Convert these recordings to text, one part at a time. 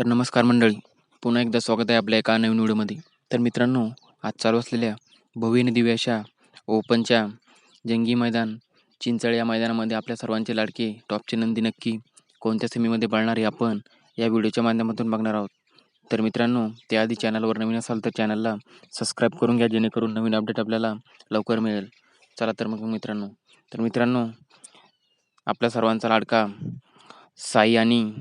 तर नमस्कार मंडळी. पुन्हा एकदा स्वागत आहे आपल्या एका नवीन व्हिडिओमध्ये. तर मित्रांनो आज चालू असलेल्या भव्य दिव्य अशा ओपनच्या जंगी मैदान चिंचळ या मैदानामध्ये आपल्या सर्वांचे लाडके टॉपचे नंदी नक्की कोणत्या सेमीमध्ये पळणार हे आपण या व्हिडिओच्या माध्यमातून बघणार आहोत. तर मित्रांनो त्याआधी चॅनलवर नवीन असाल तर चॅनलला सबस्क्राईब करून घ्या जेणेकरून नवीन अपडेट आपल्याला लवकर मिळेल. चला तर मग मित्रांनो. तर मित्रांनो आपल्या सर्वांचा लाडका साई आणि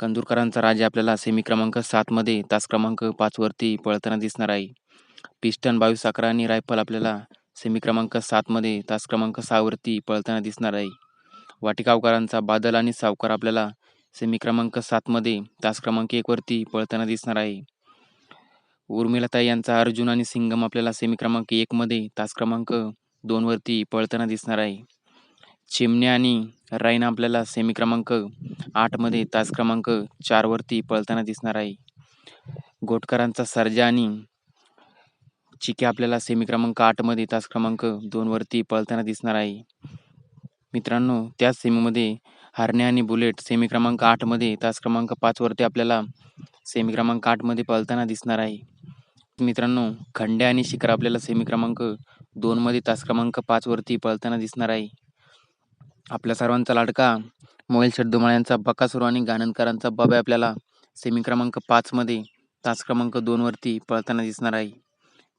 कंदुरकरांचा राजा आपल्याला सेमी क्रमांक सातमध्ये तास क्रमांक पाचवरती पळताना दिसणार आहे. पिस्टन बावीस अकरा आणि रायफल आपल्याला सेमी क्रमांक सातमध्ये तास क्रमांक सहावरती पळताना दिसणार आहे. वाटिकावकरांचा बादल आणि सावकार आपल्याला सेमी क्रमांक सातमध्ये तास क्रमांक एकवरती पळताना दिसणार आहे. उर्मिलाताई यांचा अर्जुन आणि सिंगम आपल्याला सेमी क्रमांक एकमध्ये तास क्रमांक दोनवरती पळताना दिसणार आहे. चिमण्या आणि राईन आपल्याला सेमी क्रमांक आठमध्ये तास क्रमांक चारवरती पळताना दिसणार आहे. गोटकरांचा सर्जा आणि चिके आपल्याला सेमी क्रमांक आठमध्ये तास क्रमांक दोनवरती पळताना दिसणार आहे. मित्रांनो त्याच सेमीमध्ये हरणे आणि बुलेट सेमी क्रमांक आठमध्ये तास क्रमांक पाचवरती आपल्याला सेमी क्रमांक आठमध्ये पळताना दिसणार आहे. मित्रांनो खंड्या आणि शिखर आपल्याला सेमी क्रमांक दोनमध्ये तास क्रमांक पाचवरती पळताना दिसणार आहे. आपल्या सर्वांचा लाडका. मोहिल शड्डुमाळ यांचा बकासूर आणि गाणनकरांचा बबे आपल्याला. सेमी क्रमांक पाचमध्ये तास क्रमांक दोनवरती पळताना दिसणार आहे.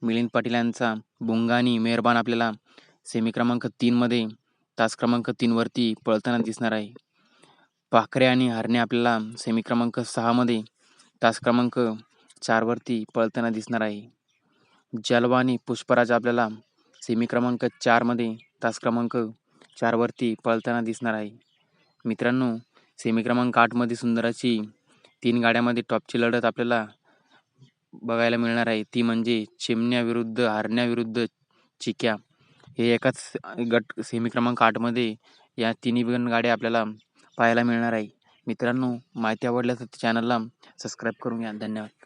मिलिंद पाटील यांचा बुंगा आणि मेहरबान आपल्याला सेमी क्रमांक तीनमध्ये तास क्रमांक तीनवरती पळताना दिसणार आहे. पाखरे आणि हरणे आपल्याला सेमी क्रमांक सहामध्ये तास क्रमांक चारवरती पळताना दिसणार आहे. जलवा आणि पुष्पराज आपल्याला सेमी क्रमांक चारमध्ये तास क्रमांक चारवरती पळताना दिसणार आहे. मित्रांनो सेमी क्रमांक आठमध्ये सुंदराची तीन गाड्यामध्ये टॉपची लढत आपल्याला बघायला मिळणार आहे. ती म्हणजे चिमण्याविरुद्ध हरण्याविरुद्ध चिक्या. हे एकाच गट सेमी क्रमांक आठमध्ये या तिन्ही पण गाड्या आपल्याला पाहायला मिळणार आहे. मित्रांनो माहिती आवडल्यास चॅनलला सबस्क्राईब करून घ्या. धन्यवाद.